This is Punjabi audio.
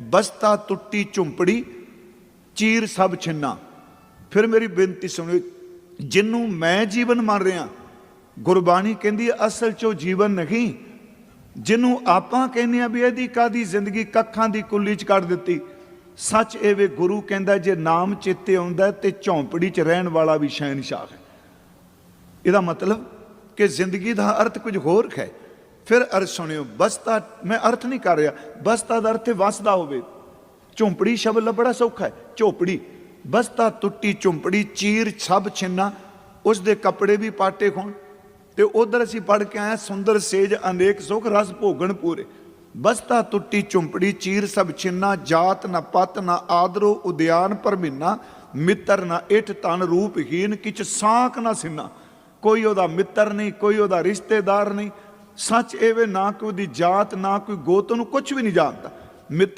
ਬਸਤਾ ਟੁੱਟੀ ਝੁੰਪੜੀ, ਚੀਰ ਸਭ ਛਿੰਨਾ। ਫਿਰ ਮੇਰੀ ਬੇਨਤੀ ਸੁਣਿਓ ਜਿਹਨੂੰ ਮੈਂ ਜੀਵਨ ਮੰਨ ਰਿਹਾ, ਗੁਰਬਾਣੀ ਕਹਿੰਦੀ ਅਸਲ 'ਚ ਜੀਵਨ ਨਹੀਂ। ਜਿਹਨੂੰ ਆਪਾਂ ਕਹਿੰਦੇ ਆ ਵੀ ਇਹਦੀ ਕਾਦੀ ਜ਼ਿੰਦਗੀ ਕੱਖਾਂ ਦੀ ਕੁੱਲੀ 'ਚ ਕੱਢ ਦਿੱਤੀ। ਸੱਚ ਇਹ ਵੇ ਗੁਰੂ ਕਹਿੰਦਾ, ਜੇ ਨਾਮ ਚੇਤੇ ਆਉਂਦਾ ਤੇ ਝੌਂਪੜੀ 'ਚ ਰਹਿਣ ਵਾਲਾ ਵੀ ਸ਼ਹਿਨशाह ਹੈ। ਇਹਦਾ ਮਤਲਬ ਕਿ ਜ਼ਿੰਦਗੀ ਦਾ ਅਰਥ ਕੁਝ ਹੋਰ ਹੈ। ਫਿਰ ਅਰਥ ਸੁਣਿਓ, ਬਸਤਾ, ਮੈਂ ਅਰਥ ਨਹੀਂ ਕਰ ਰਿਹਾ, ਬਸਤਾ ਦਾ ਅਰਥ ਹੈ ਵਸਦਾ ਹੋਵੇ। ਝੁੰਪੜੀ ਸ਼ਬਦ ਲੱਭਣਾ ਸੌਖਾ ਹੈ। ਝੋਪੜੀ, ਬਸਤਾ ਟੁੱਟੀ ਝੁੰਪੜੀ, ਚੀਰ ਸਭ ਛਿੰਨਾ ਉਸ ਦੇ ਕੱਪੜੇ ਵੀ ਪਾਟੇ ਖੋਣ। ਤੇ ਉਧਰ ਅਸੀਂ ਪੜ ਕੇ ਆਏ ਸੁੰਦਰ ਸੇਜ ਅਨੇਕ ਸੁਖ ਰਸ ਭੋਗਣ ਪੂਰੇ। ਬਸਤਾ ਟੁੱਟੀ ਝੁੰਪੜੀ, ਚੀਰ ਸਭ ਛਿੰਨਾ, ਜਾਤ ਨਾ ਪਤ ਨਾ ਆਦਰੋ ਉਦਿਆਨ ਪਰਮਿਨਾ, ਮਿੱਤਰ ਨਾ ਇਠ ਤਨ ਰੂਪਹੀਨ ਕਿਛ ਸਾਖ ਨਾ ਸਿੰਨਾ। ਕੋਈ ਉਹਦਾ ਮਿੱਤਰ ਨਹੀਂ, ਕੋਈ ਉਹਦਾ ਰਿਸ਼ਤੇਦਾਰ ਨਹੀਂ ਸੱਚ ਇਹ ਵੇ ਨਾ ਕੋਈ ਦੀ ਜਾਤ, ਨਾ ਕੋਈ ਗੋਤ ਨੂੰ ਕੁਝ ਵੀ ਨਹੀਂ ਜਾਣਦਾ। ਮਿੱਤਰ